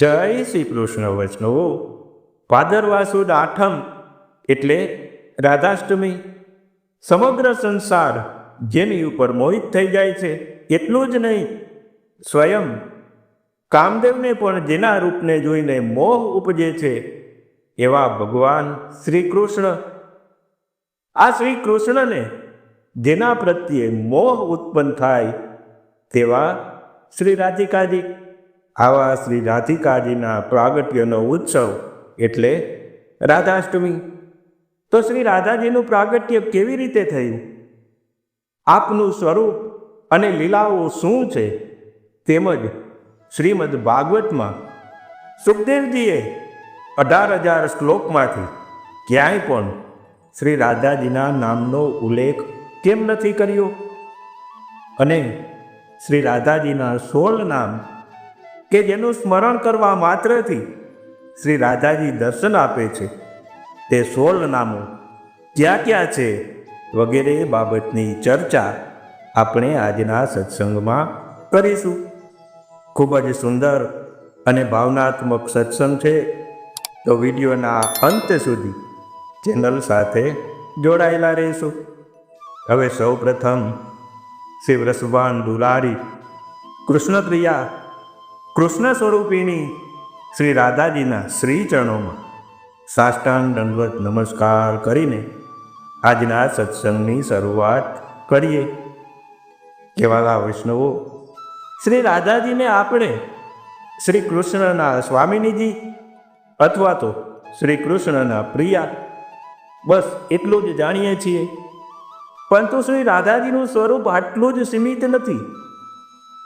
જય શ્રી કૃષ્ણ વૈષ્ણવો. ભાદરવા સુદ આઠમ એટલે રાધાષ્ટમી. સમગ્ર સંસાર જેની ઉપર મોહિત થઈ જાય છે એટલું જ નહીં, સ્વયં કામદેવને પણ જેના રૂપને જોઈને મોહ ઉપજે છે, એવા ભગવાન શ્રી કૃષ્ણ. આ શ્રી કૃષ્ણને જેના પ્રત્યે મોહ ઉત્પન્ન થાય તેવા શ્રી રાધિકાજી આવા શ્રી રાધિકાજીના પ્રાગટ્યનો ઉત્સવ એટલે રાધાષ્ટમી. તો શ્રી રાધાજીનું પ્રાગટ્ય કેવી રીતે થયું? આપનું સ્વરૂપ અને લીલાઓ શું છે? તેમજ શ્રીમદ ભાગવતમાં સુખદેવજીએ અઢાર હજાર શ્લોકમાંથી ક્યાંય પણ શ્રી રાધાજીના નામનો ઉલ્લેખ કેમ નથી કર્યો? અને શ્રી રાધાજીના સોળ નામ કે જેનું સ્મરણ કરવા માત્રથી શ્રી રાધાજી દર્શન આપે છે. તે સોળ નામો ક્યાં ક્યાં છે વગેરે બાબતની ચર્ચા આપણે આજના સત્સંગમાં કરીશું. ખૂબ જ સુંદર અને ભાવનાત્મક સત્સંગ છે. તો વિડીયોના અંત સુધી ચેનલ સાથે જોડાયેલા રહીશું. હવે સૌ પ્રથમ શ્રી વૃષભાન દુલારી કૃષ્ણપ્રિયા કૃષ્ણ સ્વરૂપીની શ્રી રાધાજીના શ્રી ચરણોમાં સાષ્ટાંગ દંડવત નમસ્કાર કરીને આજના સત્સંગની શરૂઆત કરીએ. કેવાલા વૈષ્ણવો, શ્રી રાધાજીને આપણે શ્રી કૃષ્ણના સ્વામિનીજી અથવા તો શ્રી કૃષ્ણના પ્રિયા બસ એટલું જ જાણીએ છીએ. પરંતુ શ્રી રાધાજીનું સ્વરૂપ આટલું જ સીમિત નથી.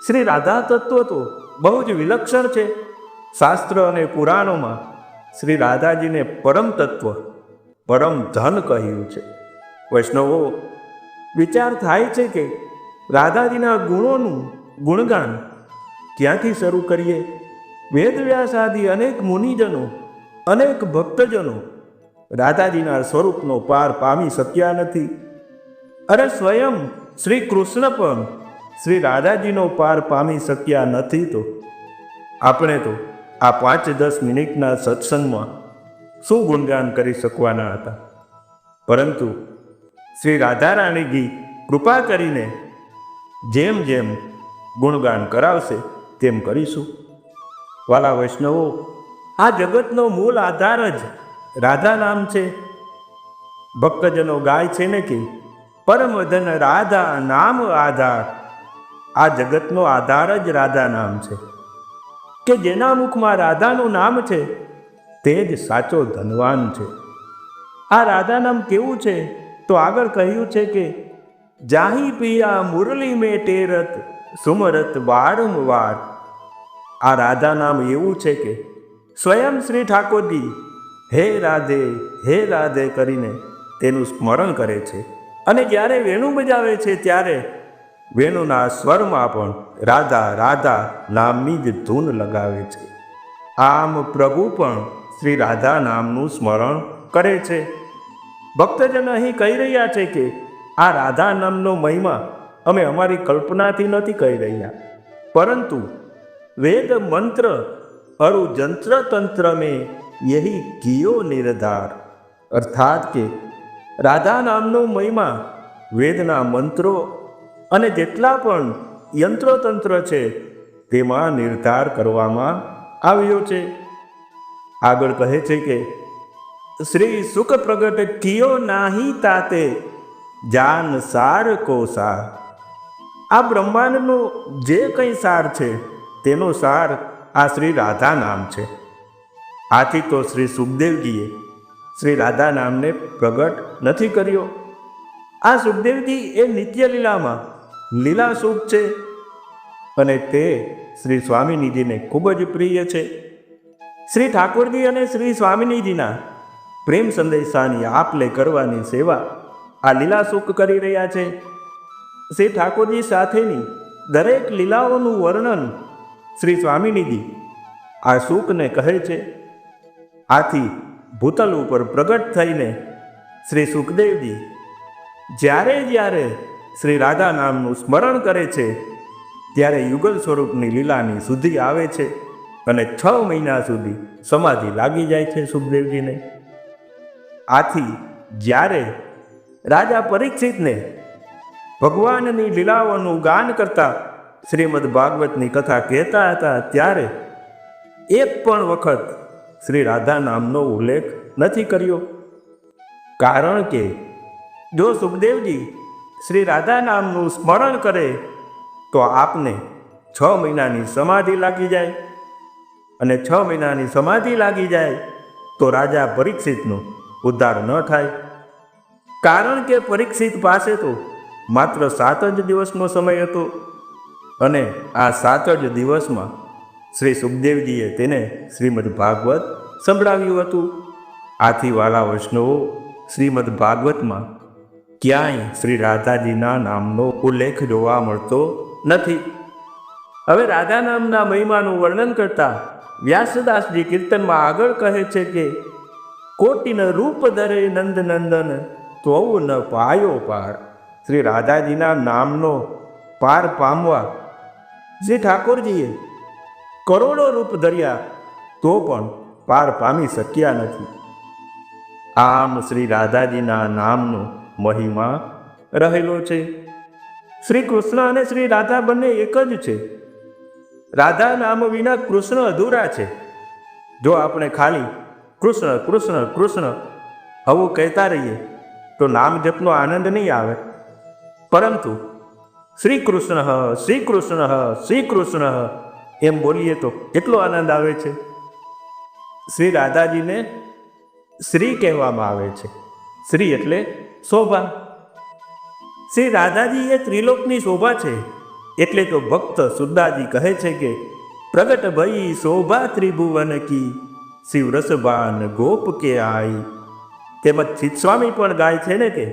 શ્રી રાધા તત્વ તો બહુ જ વિલક્ષણ છે. શાસ્ત્ર અને પુરાણોમાં શ્રી રાધાજીને પરમ તત્વ, પરમ ધન કહ્યું છે. વૈષ્ણવો, વિચાર થાય છે કે રાધાજીના ગુણોનું ગુણગાન ક્યાંથી શરૂ કરીએ? વેદવ્યાસ આદિ અનેક મુનિજનો, અનેક ભક્તજનો રાધાજીના સ્વરૂપનો પાર પામી શક્યા નથી. અરે સ્વયં શ્રી કૃષ્ણ પણ શ્રી રાધાજીનો પાર પામી શક્યા નથી તો? આપણે તો આ પાંચ દસ મિનિટના સત્સંગમાં શું ગુણગાન કરી શકવાના હતા? પરંતુ શ્રી રાધારાણીજી કૃપા કરીને જેમ જેમ ગુણગાન કરાવશે તેમ કરીશું. વાલા વૈષ્ણવો, આ જગતનો મૂળ આધાર જ રાધા નામ છે. ભક્તજનો ગાય છે ને કે પરમ ધન રાધા નામ આધાર. આ જગતનો આધાર જ રાધા નામ છે. કે જેના મુખમાં રાધાનું નામ છે, તે જ સાચો ધનવાન છે. આ રાધા નામ કેવું છે? તો આગળ કહ્યું છે કે, જાહી પિયા મુરલી મે ટેરત સુમરત વારંવાર. આ રાધા નામ એવું છે કે, સ્વયં શ્રી ઠાકોરજી, હે રાધે હે રાધે કરીને તેનું સ્મરણ કરે છે. અને જ્યારે વેણુ બજાવે છે, ત્યારે વેણુના સ્વરમાં પણ રાધા રાધા નામની જ ધૂન લગાવે છે. આમ પ્રભુ પણ શ્રી રાધા નામનું સ્મરણ કરે છે. ભક્તજન અહીં કહી રહ્યા છે કે આ રાધા નામનો મહિમા અમે અમારી કલ્પનાથી નથી કહી રહ્યા. પરંતુ વેદ મંત્ર અરુ જંત્ર તંત્ર મેં યહી કિયો નિર્ધાર. અર્થાત કે રાધા નામનો મહિમા વેદના મંત્રો અને જેટલા પણ યંત્રતંત્ર છે, તેમાં નિર્ધાર કરવામાં આવ્યો છે. આગળ કહે છે કે, શ્રી સુખ પ્રગટ કિયો નાહી તાતે, જાન સાર કો સાર. આ બ્રહ્માંડનો જે કંઈ સાર છે, તેનો સાર આ શ્રી રાધા નામ છે. આથી તો શ્રી સુખદેવજીએ શ્રી રાધા નામને પ્રગટ નથી કર્યો. આ સુખદેવજી એ નિત્ય લીલામાં લીલા સુખ છે. અને તે શ્રી સ્વામિનીજીને ખૂબ જ પ્રિય છે. શ્રી ઠાકોરજી અને શ્રી સ્વામિનીજીના પ્રેમ સંદેશાની આપ લે કરવાની સેવા આ લીલા સુખ કરી રહ્યા છે. શ્રી ઠાકોરજી સાથેની દરેક લીલાઓનું વર્ણન શ્રી સ્વામિનીજી આ સુખને કહે છે. આથી ભૂતલ ઉપર પ્રગટ થઈને શ્રી સુખદેવજી જ્યારે જ્યારે શ્રી રાધા નામનું સ્મરણ કરે છે, ત્યારે યુગલ સ્વરૂપની લીલાની સુધી આવે છે અને છ મહિના સુધી સમાધિ લાગી જાય છે સુખદેવજીને. આથી જ્યારે રાજા પરીક્ષિતને ભગવાનની લીલાઓનું ગાન કરતા શ્રીમદ ભાગવતની કથા કહેતા હતા, ત્યારે એક પણ વખત શ્રી રાધા નામનો ઉલ્લેખ નથી કર્યો. કારણ કે જો સુખદેવજી શ્રી રાધા નામનું સ્મરણ કરે, તો આપને છ મહિનાની સમાધિ લાગી જાય. અને છ મહિનાની સમાધિ લાગી જાય, તો રાજા પરીક્ષિતનો ઉદ્ધાર ન થાય. કારણ કે પરીક્ષિત પાસે તો માત્ર સાત જ દિવસનો સમય હતો. અને આ સાત જ દિવસમાં શ્રી સુખદેવજીએ તેને શ્રીમદ ભાગવત સંભળાવ્યું હતું. આથી વાલા વૈષ્ણવો શ્રીમદ ભાગવતમાં ક્યાંય શ્રી રાધાજીના નામનો ઉલ્લેખ જોવા મળતો નથી. હવે રાધા નામના મહિમાનું વર્ણન કરતા વ્યાસદાસજી કીર્તનમાં આગળ કહે છે કે, કોટિન રૂપ ધરે નંદ નંદન તો ન પાયો પાર. શ્રી રાધાજીના નામનો પાર પામવા શ્રી ઠાકોરજીએ કરોડો રૂપ ધર્યા, તો પણ પાર પામી શક્યા નથી. આમ શ્રી રાધાજીના નામનો મહિમા રહેલો છે. શ્રી કૃષ્ણ અને શ્રી રાધા બંને એક જ છે. રાધા નામ વિના કૃષ્ણ અધૂરા છે. જો આપણે ખાલી કૃષ્ણ કૃષ્ણ કૃષ્ણ આવું કહેતા રહીએ, તો નામ જપનો આનંદ નહીં આવે. પરંતુ શ્રી કૃષ્ણ શ્રી કૃષ્ણ શ્રી કૃષ્ણ એમ બોલીએ તો કેટલો આનંદ આવે છે? શ્રી રાધાજીને શ્રી કહેવામાં આવે છે. શ્રી એટલે શોભા. શ્રી રાધાજી એ ત્રિલોકની શોભા છે, એટલે તો ભક્ત સુદ્દાજી કહે છે કે, પ્રગટ ભઈ શોભા ત્રિભુવન કી, શિવ રસબાન ગોપ કે આઈ. તેમજ સ્વામી પણ ગાય છે ને કે,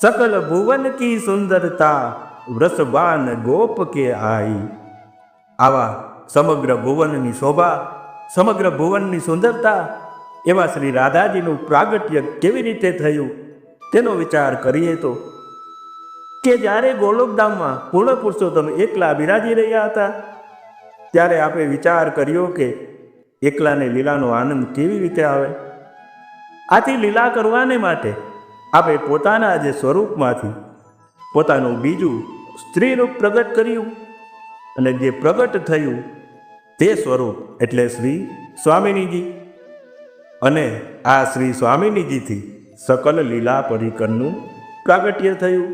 સકલ ભુવન કી સુંદરતા, વ્રસબાન ગોપ કે આઈ. આવા સમગ્ર ભુવનની શોભા, સમગ્ર ભુવનની સુંદરતા, એવા શ્રી રાધાજીનું પ્રાગટ્ય કેવી રીતે થયું? તેનો વિચાર કરીએ તો, કે જ્યારે ગોલોકધામમાં પૂર્ણ પુરુષોત્તમ એકલા બિરાજી રહ્યા હતા, ત્યારે આપણે વિચાર કર્યો કે એકલાને લીલાનો આનંદ કેવી રીતે આવે? આથી લીલા કરવાને માટે આપણે પોતાના જે સ્વરૂપમાંથી પોતાનું બીજું સ્ત્રી રૂપ પ્રગટ કર્યું અને જે પ્રગટ થયું તે સ્વરૂપ એટલે શ્રી સ્વામિનીજી. અને આ શ્રી સ્વામિનીજીથી સકલ લીલા પરિકરનું પ્રાગટ્ય થયું.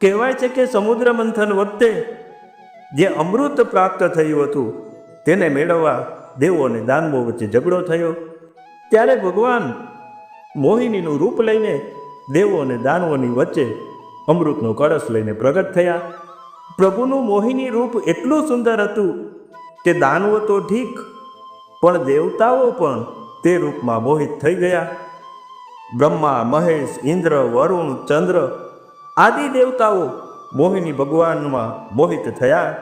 કહેવાય છે કે સમુદ્ર મંથન વખતે જે અમૃત પ્રાપ્ત થયું હતું, તેને મેળવવા દેવો અને દાનવો વચ્ચે ઝઘડો થયો. ત્યારે ભગવાન મોહિનીનું રૂપ લઈને દેવો અને દાનવોની વચ્ચે અમૃતનો કળશ લઈને પ્રગટ થયા. પ્રભુનું મોહિની રૂપ એટલું સુંદર હતું કે દાનવો તો ઠીક, પણ દેવતાઓ પણ તે રૂપમાં મોહિત થઈ ગયા. બ્રહ્મા, મહેશ, ઇન્દ્ર, વરુણ, ચંદ્ર આદિ દેવતાઓ મોહિની ભગવાનમાં મોહિત થયા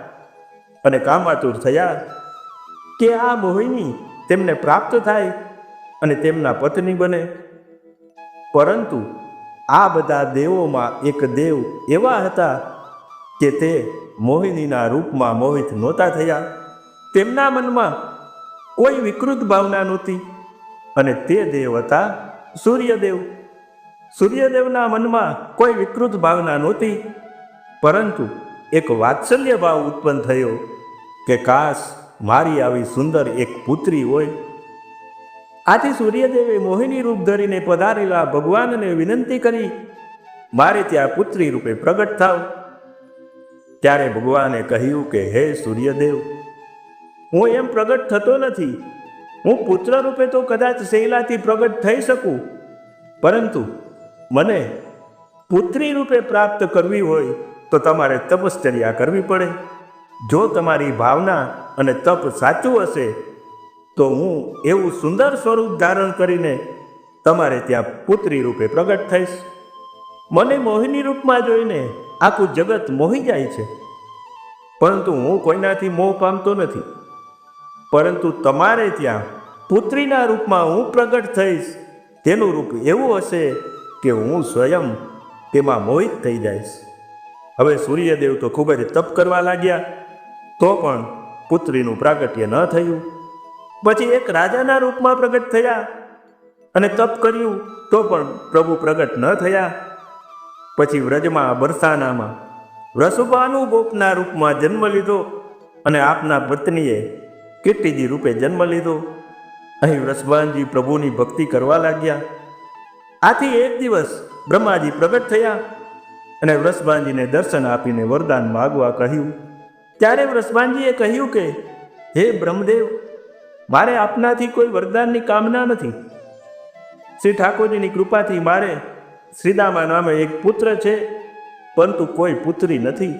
અને કામાતુર થયા કે આ મોહિની તેમને પ્રાપ્ત થાય અને તેમના પત્ની બને. પરંતુ આ બધા દેવોમાં એક દેવ એવા હતા કે તે મોહિનીના રૂપમાં મોહિત નહોતા થયા. તેમના મનમાં કોઈ વિકૃત ભાવના નહોતી અને તે દેવ હતા સૂર્યદેવ. સૂર્યદેવના મનમાં કોઈ વિકૃત ભાવના નહોતી, પરંતુ એક વાત્સલ્ય ભાવ ઉત્પન્ન થયો કે કાશ મારી આવી સુંદર એક પુત્રી હોય. આથી સૂર્યદેવે મોહિની રૂપ ધરીને પધારેલા ભગવાનને વિનંતી કરી, મારે ત્યાં પુત્રી રૂપે પ્રગટ થાવ. ત્યારે ભગવાને કહ્યું કે, હે સૂર્યદેવ, હું એમ પ્રગટ થતો નથી હું પુત્ર રૂપે તો કદાચ શૈલાથી પ્રગટ થઈ શકું. પરંતુ મને પુત્રી રૂપે પ્રાપ્ત કરવી હોય તો તમારે તપશ્ચર્યા કરવી પડે. જો તમારી ભાવના અને તપ સાચું હશે, તો હું એવું સુંદર સ્વરૂપ ધારણ કરીને તમારે ત્યાં પુત્રી રૂપે પ્રગટ થઈશ. મને મોહિની રૂપમાં જોઈને આખું જગત મોહી જાય છે. પરંતુ હું કોઈનાથી મોહ પામતો નથી. પરંતુ તમારે ત્યાં પુત્રીના રૂપમાં હું પ્રગટ થઈશ. તેનું રૂપ એવું હશે કે હું સ્વયં તેમાં મોહિત થઈ જઈશ. હવે સૂર્યદેવ તો ખૂબ જ તપ કરવા લાગ્યા. તો પણ પુત્રીનું પ્રાગટ્ય ન થયું. પછી એક રાજાના રૂપમાં પ્રગટ થયા અને તપ કર્યું તો પણ પ્રભુ પ્રગટ ન થયા. પછી વ્રજમાં બરસાનામાં વસુભાનું ગોપના રૂપમાં જન્મ લીધો અને આપના પત્નીએ કીર્તિજી રૂપે જન્મ લીધો. અહીં વૃષભાનજી પ્રભુની ભક્તિ કરવા લાગ્યા. આથી એક દિવસ બ્રહ્માજી પ્રગટ થયા અને વૃષભાનજીને દર્શન આપીને વરદાન માગવા કહ્યું. ત્યારે વૃષભાનજીએ કહ્યું કે, હે બ્રહ્મદેવ, મારે આપનાથી કોઈ વરદાનની કામના નથી. શ્રી ઠાકોરજીની કૃપાથી મારે શ્રીદામા નામે એક પુત્ર છે, પરંતુ કોઈ પુત્રી નથી.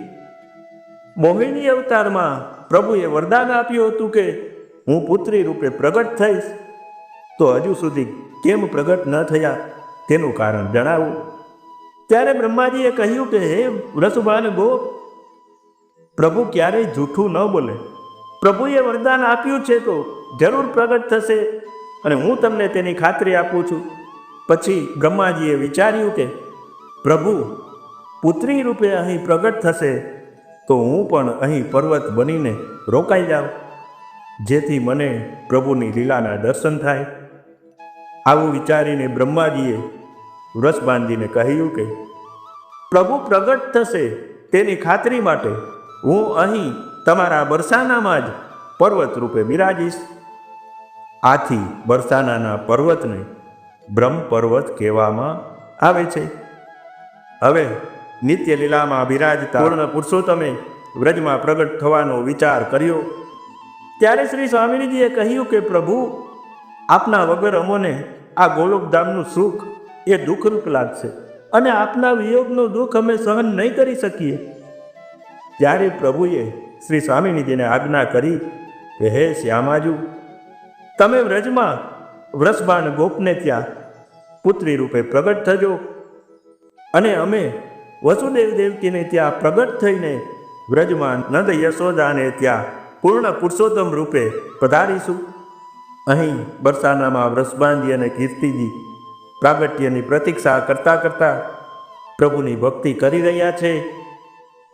મોહિની અવતારમાં પ્રભુએ વરદાન આપ્યું હતું કે હું પુત્રી રૂપે પ્રગટ થઈશ. તો હજુ સુધી કેમ પ્રગટ ન થયા તેનું કારણ જણાવું. ત્યારે બ્રહ્માજીએ કહ્યું કે, હે વૃષભાન ગોપ પ્રભુ ક્યારેય જૂઠું ન બોલે. પ્રભુએ વરદાન આપ્યું છે તો જરૂર પ્રગટ થશે અને હું તમને તેની ખાતરી આપું છું. પછી બ્રહ્માજીએ વિચાર્યું કે, પ્રભુ, પુત્રી રૂપે અહીં પ્રગટ થશે તો હું પણ અહીં પર્વત બનીને રોકાઈ જાઉં, જેથી મને પ્રભુની લીલાના દર્શન થાય. આવું વિચારીને બ્રહ્માજીએ બાંધીને કહ્યું કે, પ્રભુ પ્રગટ થશે તેની ખાતરી માટે હું અહીં તમારા બરસાનામાં જ પર્વત રૂપે બિરાજીશ. આથી બરસાનાના પર્વતને બ્રહ્મ પર્વત કહેવામાં આવે છે. હવે નિત્ય લીલામાં બિરાજતા. પૂર્ણ પુરુષોત્તમે વ્રજમાં પ્રગટ થવાનો વિચાર કર્યો. ત્યારે શ્રી સ્વામિનીજીએ કહ્યું કે, પ્રભુ, આપના વગર અમોને આ ગોલોકધામનું સુખ એ દુઃખરૂપ લાગશે. અને આપના વિયોગનું દુઃખ અમે સહન નહીં કરી શકીએ. ત્યારે પ્રભુએ શ્રી સ્વામિનીજીને આજ્ઞા કરી કે, હે શ્યામાજુ, તમે વ્રજમાં વ્રસબાન ગોપને ત્યાં પુત્રી રૂપે પ્રગટ થજો. અને અમે વસુદેવ દેવકીને ત્યાં પ્રગટ થઈને વ્રજમાં નંદ યશોદાને ત્યાં પૂર્ણ પુરુષોત્તમ રૂપે પધારીશું. અહીં બરસાનામાં વૃષભાનજી અને કીર્તિજી પ્રાગટ્યની પ્રતીક્ષા કરતા કરતાં પ્રભુની ભક્તિ કરી રહ્યા છે.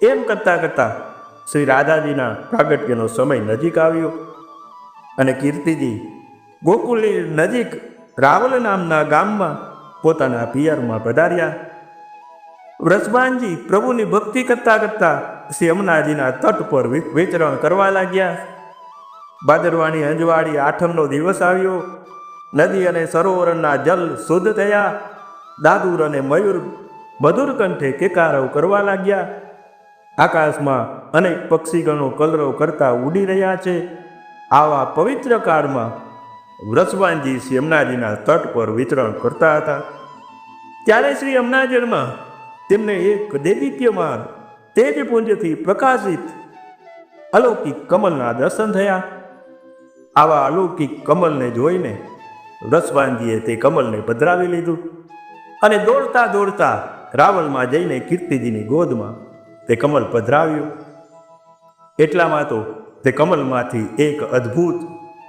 એમ કરતાં કરતાં શ્રી રાધાજીના પ્રાગટ્યનો સમય નજીક આવ્યો અને કીર્તિજી ગોકુલની નજીક રાવલ નામના ગામમાં પોતાના પિયરમાં પધાર્યા. વૃષભાનજી પ્રભુની ભક્તિ કરતા કરતા શ્રી યમુનાજીના તટ પર વિચરણ કરવા લાગ્યા. ભાદરવાની અંજવાળી આઠમનો દિવસ આવ્યો. નદી અને સરોવરના જલ શુદ્ધ થયા. દાદુર અને મયુર મધુર કંઠે કેકારવ કરવા લાગ્યા. આકાશમાં અનેક પક્ષીગણો કલરવ કરતા ઉડી રહ્યા છે. આવા પવિત્ર કાળમાં વૃષભાનજી શ્રી યમુનાજીના તટ પર વિચરણ કરતા હતા. ત્યારે શ્રી યમુનાજળમાં તેમને એક દૈદિત્યમાન તેજ પુંજથી પ્રકાશિત અલૌકિક કમલના દર્શન થયા. આવા અલૌકિક કમલને જોઈને રસવાનજીએ તે કમલને પધરાવી લીધું અને દોડતા દોડતા રાવલમાં જઈને કીર્તિજીની ગોદમાં તે કમલ પધરાવ્યું. એટલામાં તો તે કમલમાંથી એક અદ્ભુત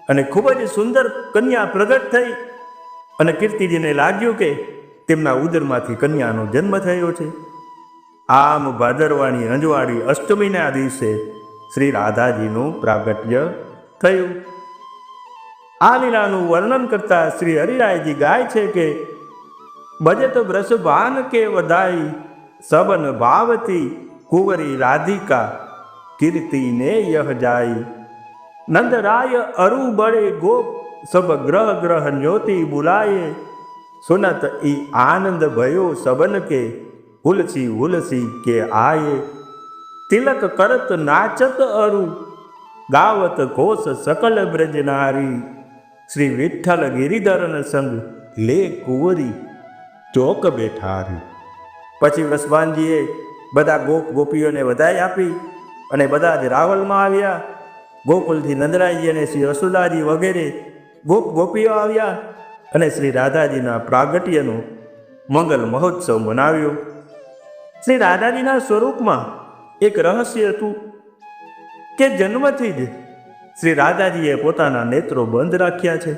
અને ખૂબ જ સુંદર કન્યા પ્રગટ થઈ અને કીર્તિજીને લાગ્યું કે તેમના ઉદરમાંથી કન્યાનો જન્મ થયો છે. આમ ભાદરવાની અંજવાળી અષ્ટમીના દિવસે શ્રી રાધાજીનું પ્રાગટ્ય થયું. આ લીલાનું વર્ણન કરતા શ્રી હરિરાયજી ગાય છે કે બજત વૃષભાન કે વધાઈ સબન ભાવતી કુંવરી રાધિકા કીર્તિ ને યહ જાય નંદરાય અરુ બળે ગોપ, સબ ગ્રહ ગ્રહ જ્યોતિ બુલાયે. સુનત ઈ આનંદ ભયો સબન કે હુલસી હુલસી કે આયે. તિલક કરત નાચત અરુ, ગાવત ઘોષ સકલ બ્રજનારી શ્રી વિઠ્ઠલ ગિરિધરન સંગ લે કુંવરી, ચોક બેઠારી. પછી વસવાનજીએ બધા ગોપ ગોપીઓને વધાઈ આપી અને બધા જ રાવલમાં આવ્યા. ગોકુલથી નંદરાયજી અને શ્રી રસુદાજી વગેરે ગોપ ગોપીઓ આવ્યા. અને શ્રી રાધાજીના પ્રાગટ્યનો મંગલ મહોત્સવ મનાવ્યો. શ્રી રાધાજીના સ્વરૂપમાં એક રહસ્ય હતું કે જન્મથી જ શ્રી રાધાજીએ પોતાના નેત્રો બંધ રાખ્યા છે.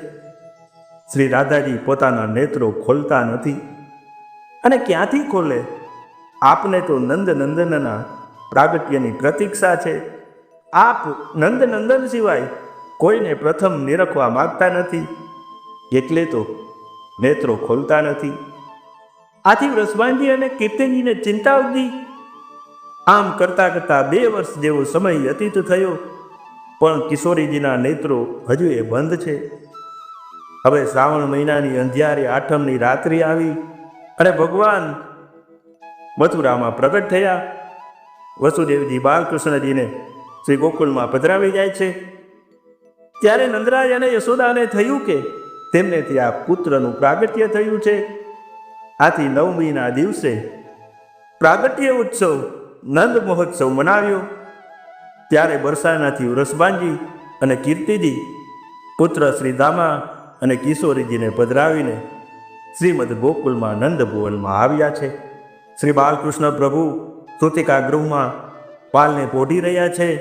શ્રી રાધાજી પોતાના નેત્રો ખોલતા નથી અને ક્યાંથી ખોલે? આપને તો નંદ નંદનના પ્રાગટ્યની પ્રતીક્ષા છે. આપ નંદનંદન સિવાય કોઈને પ્રથમ નિરખવા માગતા નથી. એટલે તો નેત્રો ખોલતા નથી. આથી વ્રસવાંજી અને કીર્તનજીને ચિંતા ઉગી. આમ કરતા કરતા બે વર્ષ જેવો સમય વ્યતીત થયો, પણ કિશોરીજીના નેત્રો હજુ એ બંધ છે. હવે શ્રાવણ મહિનાની અંધિયારી આઠમની રાત્રિ આવી અને ભગવાન મથુરામાં પ્રગટ થયા. વસુદેવજી બાલકૃષ્ણજીને શ્રી ગોકુળમાં પધરાવી જાય છે. ત્યારે નંદરાજ અને યશોદાને થયું કે તેમને ત્યાં પુત્રનું પ્રાગટ્ય થયું છે. આથી નવમીના દિવસે પ્રાગટ્ય ઉત્સવ નંદ મહોત્સવ મનાવ્યો. ત્યારે બરસાનાથી રસબાંજી અને કીર્તિજી પુત્ર શ્રી દામા અને કિશોરીજીને પધરાવીને શ્રીમદ ગોકુલમાં નંદભુવનમાં આવ્યા છે. શ્રી બાલકૃષ્ણ પ્રભુ શ્રુતિકા ગૃહમાં પાલને પોઢી રહ્યા છે.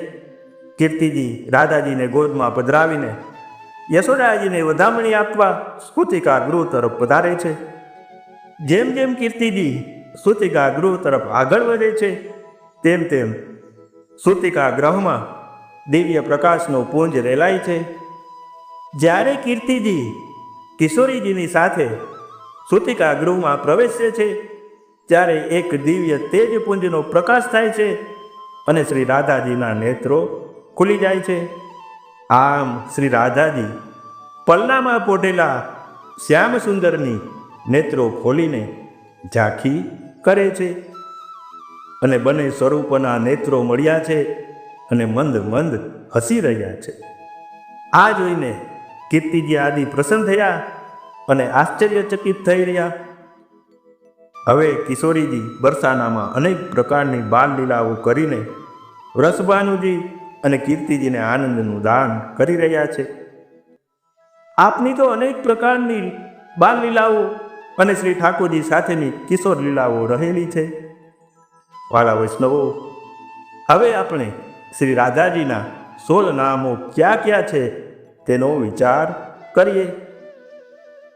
કીર્તિજી રાધાજીને ગોદમાં પધરાવીને યશોદાજીને વધામણી આપવા સ્તુતિકા ગૃહ તરફ વધારે છે. જેમ જેમ કીર્તિજી સ્તુતિકા ગૃહ તરફ આગળ વધે છે, તેમ તેમ સ્તુતિકા ગ્રહમાં દિવ્ય પ્રકાશનો પુંજ રેલાય છે. જ્યારે કીર્તિજી કિશોરીજીની સાથે શ્રુતિકા ગૃહમાં પ્રવેશે છે, ત્યારે એક દિવ્ય તેજપુંજનો પ્રકાશ થાય છે અને શ્રી રાધાજીના નેત્રો ખુલી જાય છે. આમ શ્રી રાધાજી પલ્લામાં પોઢેલા શ્યામસુંદરની નેત્રો ખોલીને ઝાંખી કરે છે. અને બંને સ્વરૂપના નેત્રો મળ્યા છે અને મંદ મંદ હસી રહ્યા છે. આ જોઈને કીર્તિજી આદિ પ્રસન્ન થયા અને આશ્ચર્યચકિત થઈ રહ્યા. હવે કિશોરીજી બરસાનામાં અનેક પ્રકારની બાલ લીલાઓ કરીને રસભાનુજી અને કીર્તિજીને આનંદનું દાન કરી રહ્યા છે. આપની તો અનેક પ્રકારની બાલ લીલાઓ અને શ્રી ઠાકોરજી સાથેની કિશોર લીલાઓ રહેલી છે. વાલા વૈષ્ણવો, હવે આપણે શ્રી રાધાજીના સોળ નામો ક્યાં ક્યાં છે તેનો વિચાર કરીએ.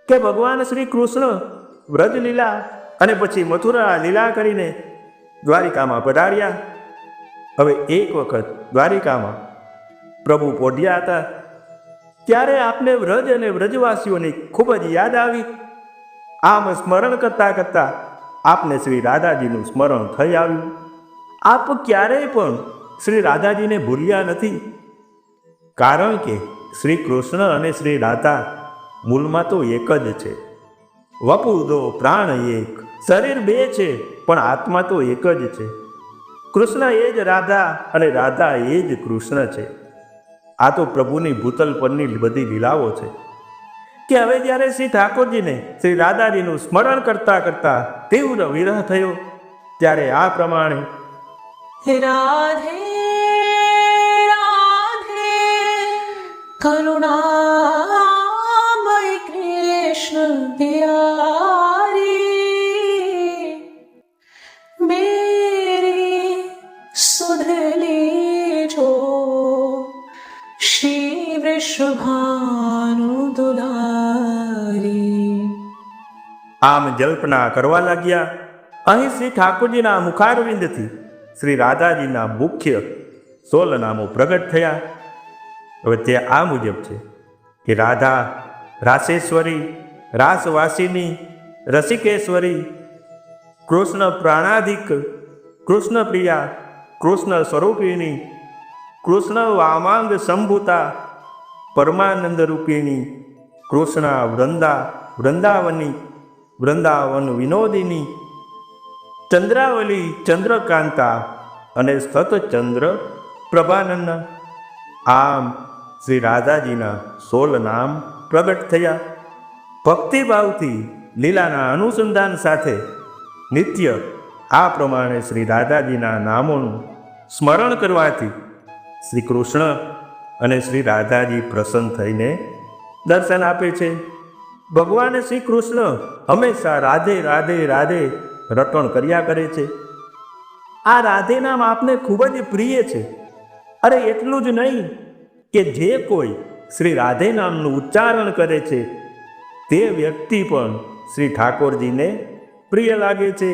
કે ભગવાન શ્રી કૃષ્ણ વ્રજ લીલા અને પછી મથુરા લીલા કરીને દ્વારિકામાં પધાર્યા. હવે એક વખત દ્વારિકામાં પ્રભુ પોઢ્યા હતા. ત્યારે આપને વ્રજ અને વ્રજવાસીઓની ખૂબ જ યાદ આવી. આમ સ્મરણ કરતાં કરતાં આપને શ્રી રાધાજીનું સ્મરણ થઈ આવ્યું. આપ ક્યારેય પણ શ્રી રાધાજીને ભૂલ્યા નથી. કારણ કે શ્રી કૃષ્ણ અને શ્રી રાધા મૂળમાં તો એક જ છે. વપુ દો પ્રાણ એક, શરીર બે છે, પણ આત્મા તો એક જ છે. કૃષ્ણ એ જ રાધા અને રાધા એ જ કૃષ્ણ છે. આ તો પ્રભુની ભૂતલ પરની બધી લીલાઓ છે. કે હવે જ્યારે શ્રી ઠાકોરજીને શ્રી રાધાજીનું સ્મરણ કરતા કરતા તીવ્ર વિરહ થયો, ત્યારે આ પ્રમાણે રાધે રાધે, કરુણામય કૃષ્ણ શભાનું આમ જલ્પના કરવા લાગ્યા, અહીં શ્રી ઠાકોરજીના મુખારવિંદથી શ્રી રાધાજીના મુખ્ય સોલનામો પ્રગટ થયા. હવે તે આ મુજબ છે કે રાધા રાસેશ્વરી રાસવાસિની, રસિકેશ્વરી, કૃષ્ણ પ્રાણાધિક, કૃષ્ણપ્રિયા, કૃષ્ણ સ્વરૂપિણી, કૃષ્ણ વામાંગ સંભૂતા પરમાનંદ રૂપિણી કૃષ્ણા વૃંદા, વૃંદાવની, વૃંદાવન વિનોદિની, ચંદ્રાવલી ચંદ્રકાંતા અને સતચંદ્ર પ્રભાનંદ. આમ શ્રી રાધાજીના સોળ નામ પ્રગટ થયા. ભક્તિભાવથી લીલાના અનુસંધાન સાથે નિત્ય આ પ્રમાણે શ્રી રાધાજીના નામોનું સ્મરણ કરવાથી શ્રી કૃષ્ણ અને શ્રી રાધાજી પ્રસન્ન થઈને દર્શન આપે છે. ભગવાન શ્રી કૃષ્ણ હંમેશા રાધે રાધે રાધે રટણ કર્યા કરે છે. આ રાધે નામ આપને ખૂબ જ પ્રિય છે. અરે એટલું જ નહીં કે જે કોઈ શ્રી રાધે નામનું ઉચ્ચારણ કરે છે, તે વ્યક્તિ પણ શ્રી ઠાકોરજીને પ્રિય લાગે છે.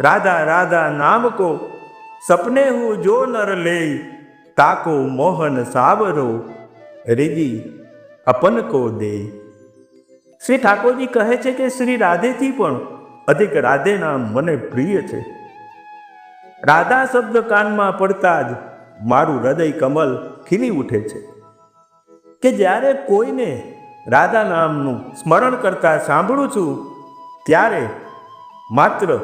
રાધા રાધા નામ કો, સપને હું જો નર લે તાકો મોહન સાવરો, રીજી અપન કો દે. શ્રી ઠાકોરજી કહે છે કે શ્રી રાધેથી પણ અધિક રાધે નામ મને પ્રિય છે. રાધા શબ્દ કાનમાં પડતા જ મારું હૃદય કમલ ખીલી ઉઠે છે. કે જ્યારે કોઈને રાધા નામનું સ્મરણ કરતા સાંભળું છું, ત્યારે માત્ર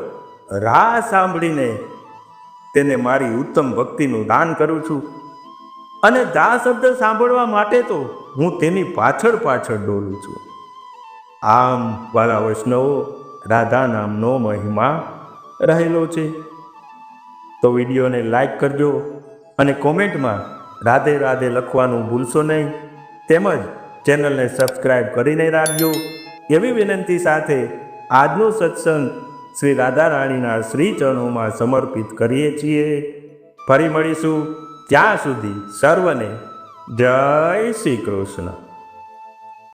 રાહ સાંભળીને તેને મારી ઉત્તમ ભક્તિનું દાન કરું છું. અને દા શબ્દ સાંભળવા માટે તો હું તેની પાછળ પાછળ ડોલું છું. આમ, વાલા વૈષ્ણવો, રાધા નામનો મહિમા રહેલો છે. તો વિડીયોને લાઈક કરજો અને કોમેન્ટમાં રાધે રાધે લખવાનું ભૂલશો નહીં. તેમજ ચેનલને સબસ્ક્રાઈબ કરીને રાખજો. એવી વિનંતી સાથે આજનો સત્સંગ શ્રી રાધા રાણીના શ્રીચરણોમાં સમર્પિત કરીએ છીએ. ફરી મળીશું. ત્યાં સુધી સર્વને જય શ્રી કૃષ્ણ.